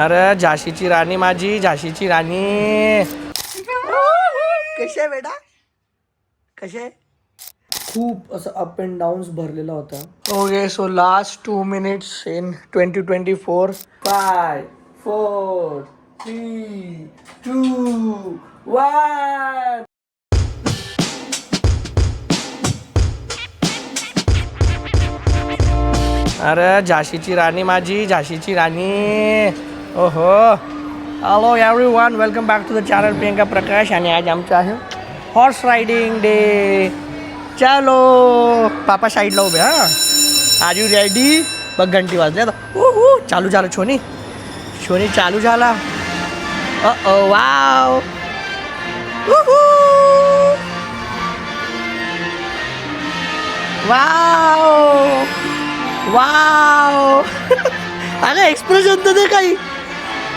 अरे झाशीची राणी माझी झाशीची राणी. कशी बेटा? कशी? आहे खूप असं अप अँड डाऊन्स भरलेला होता. Okay so last two minutes in twenty twenty four five four three two one अरे झाशीची राणी माझी झाशीची राणी. ओहो। Hello everyone welcome back to the channel Priyanka Prakash आणि आज आमचं आहे हॉर्स रायडिंग डे चलो पापा साईडला उभे हां. आर यू रेडी बघ घंटी वाजली. हो ऊ चालू झालं छोनी. छोनी चालू झाला. अ वाव वाव वाव अरे एक्सप्रेशन तर दे काही.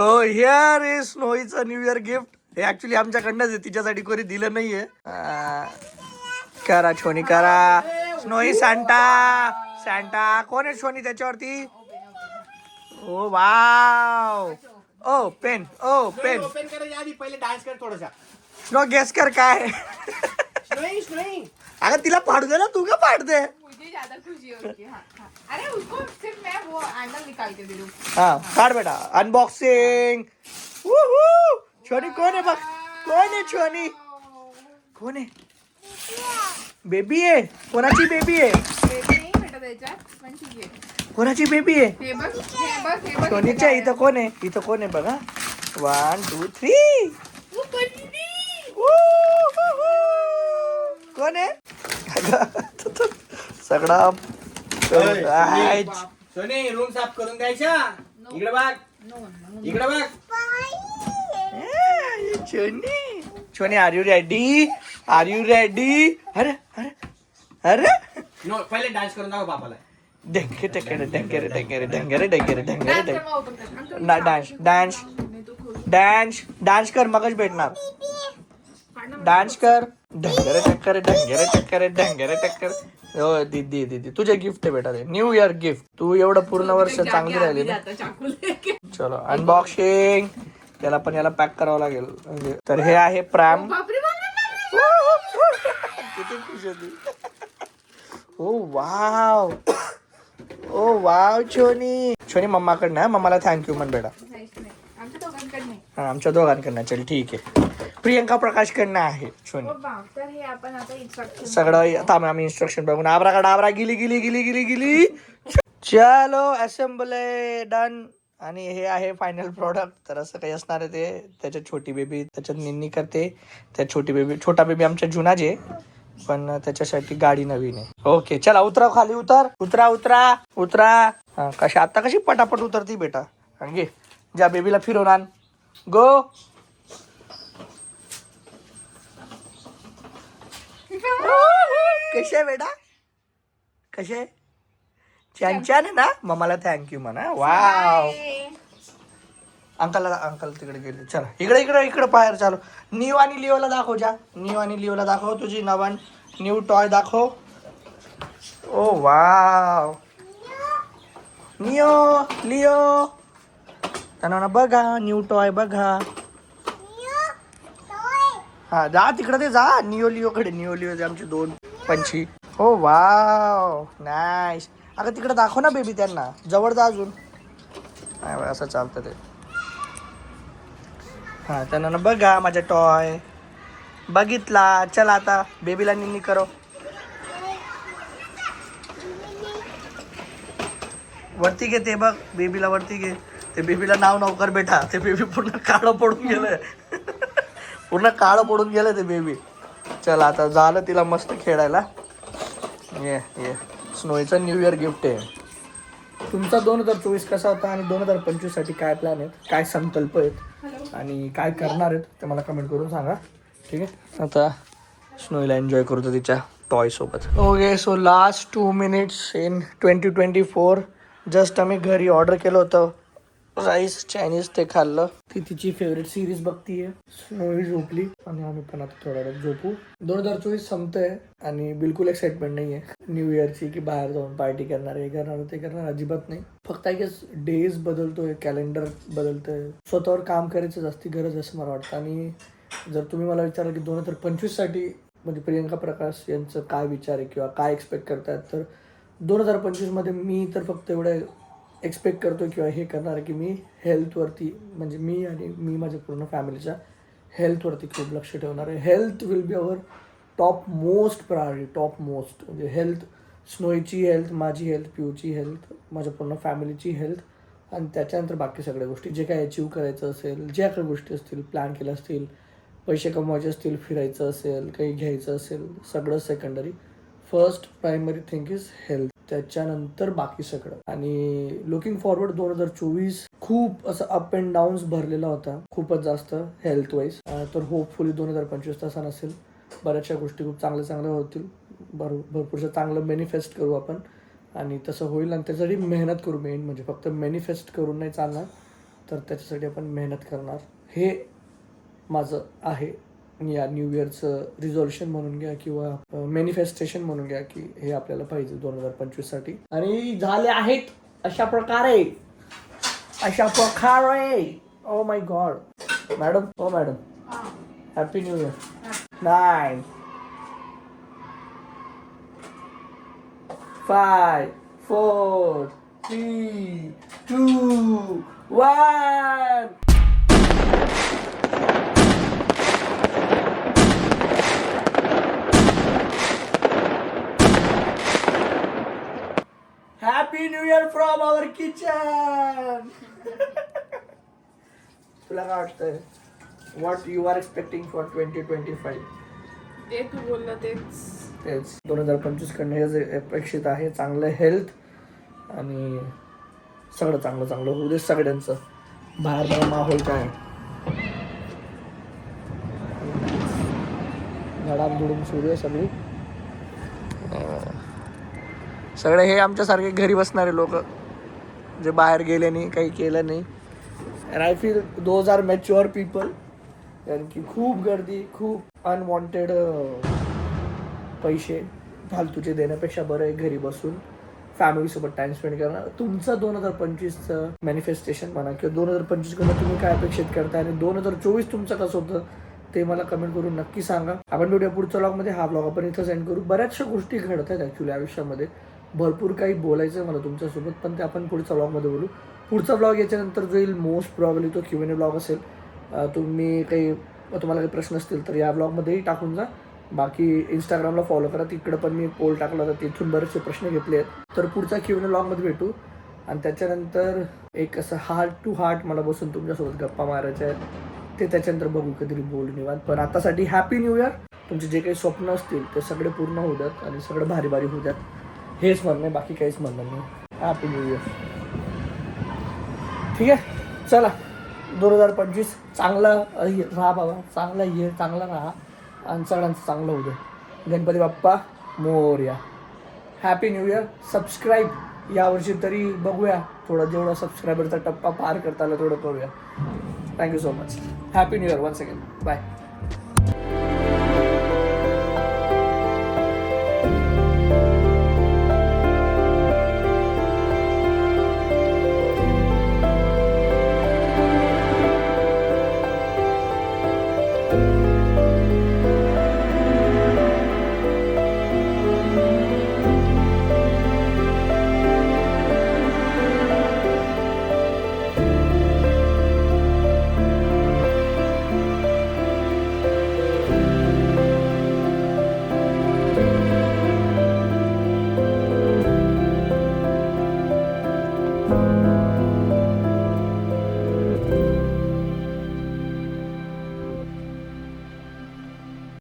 सो हिअर इज स्नोईचं न्यू इयर गिफ्ट हे ऍक्च्युली आमच्याकडनंच आहे तिच्यासाठी कोणी दिलं नाहीये आ, करा छोनी करा स्नोई सांटा सांटा कोण आहे छोनी त्याच्यावरती oh wow oh pen oh pen open करायच्या आधी पहिले डान्स कर थोडासा स्नो गेस कर काय नाही नाही। अगं तिला पाडू दे ना तू का पाडते मुझे ज़्यादा खुशी होती है हाँ, हाँ। अरे उसको सिर्फ़ मैं वो हैंडल निकाल के दे दूँ हा। काढ बेटा अनबॉक्सिंग छोनी कोण आहे बघ कोण आहे छोनी? कोण आहे बेबी आहे कोणाची बेबी आहे बेबी नाही भेटत याच्यात पण ठीक आहे कोणाची बेबी आहे हे बघ हे बघ हे। बघ सोनीच्या इथं कोण आहे इथं कोण आहे बघा? वन टू थ्री कोण आहे सगळा सोने रूम साफ करून द्यायचा? इकडे बघ. No, no. इकडे बघ. ए, छोनी. छोनी are you ready are you ready अरे अरे अरे. नो पहिले डान्स करून दाखव बापाला. ढंकेरे ढंकेरे ढंकेरे ढंकेरे ढंकेरे ढंकेरे ढंकेरे Dance कर, ढंकेरे मग open कर. अंकल, ना डान्स डान्स. डान्स डान्स कर मगच भेटणार. डान्स कर. ढंगरे टक्करे ढंगरे टक्करे ढंगरे टक्कर हो दीदी दीदी तुझे गिफ्ट आहे बेटा ते. न्यू इयर गिफ्ट तू एवढं पूर्ण वर्ष चांगली राहिली ना. चलो अनबॉक्सिंग त्याला पण याला पॅक करावं लागेल. म्हणजे तर हे आहे प्राम. किती खुश होती. ओ वाव. ओ वाव छोनी. छोनी मम्माकडनं हा मम्माला थँक्यू म्हण बेटा. हा आमच्या दोघांकडनं. चल ठीक आहे. प्रियंका आहे ओ बाप, तर हे आपण आता instruction सगळं थांब आम्ही इन्स्ट्रक्शन बघून. आबरा का डाबरा गेली गेली गेली गेली गेली. चलो असेंबल डन आणि हे आहे फायनल प्रॉडक्ट तर असं काही असणार आहे ते. त्याच्यात छोटी बेबी त्याच्यात निन्नी करते. त्या छोटी बेबी छोटा बेबी आमच्या जुनाच आहे पण त्याच्यासाठी गाडी नवीन आहे. ओके चला उतरा खाली उतर. उतरा उतरा उतरा. हा कशी आता कशी पटापट उतरती बेटा? हा, घे. ज्या बेबीला फिरवून आण. गो कसे बेटा? कसे छान. छान आहे ना? मम्माला थँक्यू म्हणा. वाव. अंकलला अंकल तिकडे गेले. चला इकडे इकडे इकडे बाहेर चालू. न्यू आणि लिओला दाखव जा. न्यू आणि लिओला दाखव. तुझी नवन न्यू टॉय दाखव. ओ वाव निओ लिओ. त्यांना बघा न्यू टॉय बघा. हा जा तिकडे ते जा. निओलिओकडे निओलिओ आमचे दोन पंछी. हो वाव. नाईस अगं तिकडे दाखव ना बेबी त्यांना. जवळ जा अजून. नाही असं चालतं ते. हा त्यांना ना बघा माझा टॉय बघितला. चला आता बेबीला निन्नी करो. वरती घे ते बघ. बेबीला वरती घे. ते बेबीला नाव नवकर बेटा. ते बेबी पूर्ण काळं पडून गेलं पूर्ण काळं पडून गेलं ते बेबी चल आता झालं तिला मस्त खेळायला. ये ये. स्नोईचं न्यू इयर गिफ्ट आहे. तुमचा दोन हजार चोवीस कसा होता आणि दोन हजार पंचवीससाठी काय प्लॅन आहेत? काय संकल्प आहेत? आणि काय करणार आहेत? ते मला कमेंट करून सांगा. ठीक आहे? आता स्नोईला एन्जॉय करतो तिच्या टॉय सोबत. Okay so last two minutes in twenty twenty four just आम्ही घरी ऑर्डर केलं होतं. राईस चायनीज ते खाल्लं. ती तिची फेवरेट सिरीज बघतीये. स्नोई झोपली. आणि आम्ही पण आता थोडा वेळ झोपू. दोन हजार चोवीस संपतंय आणि बिलकुल एक्साइटमेंट नाहीये. न्यू इयरची की बाहेर जाऊन पार्टी करणार हे करणार ते करणार अजिबात नाही. फक्त आय गेस डेज बदलतोय कॅलेंडर बदलतोय. स्वतःवर काम करायचं जास्ती गरज असं मला वाटतं. आणि जर तुम्ही मला विचारलं की दोन हजार पंचवीससाठी म्हणजे प्रियंका प्रकाश यांचं काय विचार आहे किंवा काय एक्सपेक्ट करतात तर दोन हजार पंचवीसमध्ये मी तर फक्त एवढं एक्सपेक्ट करतो किंवा हे करणार आहे की मी हेल्थवरती म्हणजे मी आणि मी माझ्या पूर्ण फॅमिलीच्या हेल्थवरती खूप लक्ष ठेवणार आहे. Health will be our top most priority top most म्हणजे हेल्थ स्नोईची हेल्थ माझी हेल्थ पिऊची हेल्थ माझ्या पूर्ण फॅमिलीची हेल्थ आणि त्याच्यानंतर बाकी सगळ्या गोष्टी. जे काय अचीव करायचं असेल ज्या काही गोष्टी असतील प्लॅन केल्या असतील पैसे कमवायचे असतील फिरायचं असेल काही घ्यायचं असेल सगळं secondary first primary thing is health त्याच्यानंतर बाकी सगळं. आणि लुकिंग फॉरवर्ड दोन हजार चोवीस खूप असं अप अँड डाऊन्स भरलेला होता. खूपच जास्त हेल्थ वाईज तर होपफुली दोन हजार पंचवीस तासा नसेल. बऱ्याचशा गोष्टी खूप चांगल्या चांगल्या होतील. भर भरपूरशा चांगलं मॅनिफेस्ट करू आपण. आणि तसं होईल आणि त्यासाठी मेहनत करू मेन म्हणजे फक्त मॅनिफेस्ट करून नाही चालणार तर त्याच्यासाठी आपण मेहनत करणार. हे माझं आहे. या न्यू इयरचं रिझॉल्युशन म्हणून घ्या किंवा मॅनिफेस्टेशन म्हणून घ्या की हे आपल्याला पाहिजे दोन हजार पंचवीससाठी आणि झाले आहेत अशा प्रकारे. अशा प्रकारे. ओ my god madam oh madam happy new year nine five four three two one year from our kitchen तुला काय वाटतंय? What you are expecting for twenty twenty five ते तू बोलला तेच. तेच. दोन हजार पंचवीस कडनं हे जे अपेक्षित आहे चांगलं हेल्थ आणि सगळं चांगलं चांगलं होऊ दे सगळ्यांचं. बाहेर माहोल काय? धडाम धुडूम सुरू आहे सगळी अं, सगळे हे आमच्यासारखे घरी बसणारे लोक जे बाहेर गेले नाही काही केलं नाही. And I feel those are mature people कारण की खूप गर्दी खूप अनवॉन्टेड पैसे फालतूचे देण्यापेक्षा बरं आहे घरी बसून. फॅमिलीसोबत टाइम स्पेंड करणार. तुमचं दोन हजार पंचवीसचं मॅनिफेस्टेशन म्हणा किंवा दोन हजार पंचवीसकडनं तुम्ही काय अपेक्षित करताय आणि दोन हजार चोवीस तुमचं कसं होतं ते मला कमेंट करून नक्की सांगा. आपण भेटूया पुढच्या ब्लॉगमध्ये हा ब्लॉग आपण इथं सेंड करू. बऱ्याचशा गोष्टी घडत आहेत ॲक्च्युली आयुष्यामध्ये. भरपूर काही बोलायचं आहे मला तुमच्यासोबत पण ते आपण पुढच्या ब्लॉगमध्ये बोलू. पुढचा ब्लॉग याच्यानंतर जो येईल मोस्ट प्रॉब्ली तो क्यू एन ब्लॉग असेल. तुम्ही काही तुम्हाला काही प्रश्न असतील तर या ब्लॉगमध्येही टाकून जा. बाकी इंस्टाग्रामला फॉलो करा. तिकडं पण मी पोल टाकला होता तिथून बरेचसे प्रश्न घेतले आहेत. तर पुढचा क्यू एन ब्लॉगमध्ये भेटू. आणि त्याच्यानंतर एक असं हार्ट टू हार्ट मला बसून तुमच्यासोबत गप्पा मारायच्या आहेत. ते त्याच्यानंतर बघू कधीतरी बोलू निवांत. पण आतासाठी हॅपी न्यू इयर तुमचे जे काही स्वप्न असतील ते सगळे पूर्ण होऊ द्यात आणि सगळं भारी भारी होऊ द्यात. हेच म्हणणं आहे बाकी काहीच म्हणणं नाही. हॅपी न्यू इयर ठीक आहे? चला. दोन हजार पंचवीस चांगला राहा बाबा. चांगला इयर चांगला राहा. आणि सगळ्यांचं चांगलं होऊ दे. Ganpati Bappa Morya. Happy new year subscribe यावर्षी तरी बघूया. थोडं जेवढा सबस्क्रायबरचा टप्पा पार करता आला तेवढं करूया. Thank you so much happy new year one second bye